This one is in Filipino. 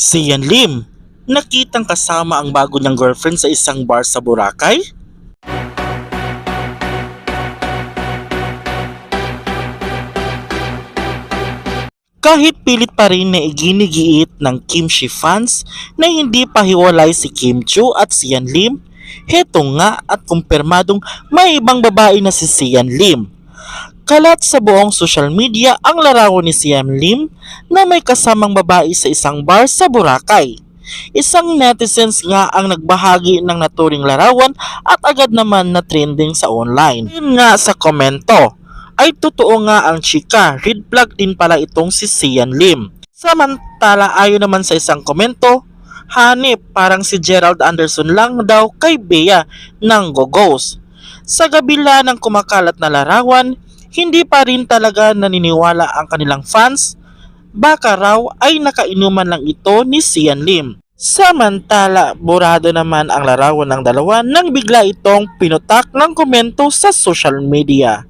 Si Yan Lim, nakitang kasama ang bago niyang girlfriend sa isang bar sa Boracay? Kahit pilit pa rin na iginigiit ng Kimchi fans na hindi pa hiwalay si Kim Chu at si Yan Lim, heto nga at kumpirmadong may ibang babae na si Sian Lim. Kalat sa buong social media ang larawan ni Sian Lim na may kasamang babae sa isang bar sa Boracay. Isang netizens nga ang nagbahagi ng naturing larawan at agad naman na trending sa online. Yun nga sa komento, ay totoo nga ang chika, red flag din pala itong si Sian Lim. Samantala ayon naman sa isang komento, Hanip, parang si Gerald Anderson lang daw kay Bea ng Gogos. Sa gabila ng kumakalat na larawan, hindi pa rin talaga naniniwala ang kanilang fans. Baka raw ay nakainuman lang ito ni Sian Lim. Samantala, burado naman ang larawan ng dalawa nang bigla itong pinutak ng komento sa social media.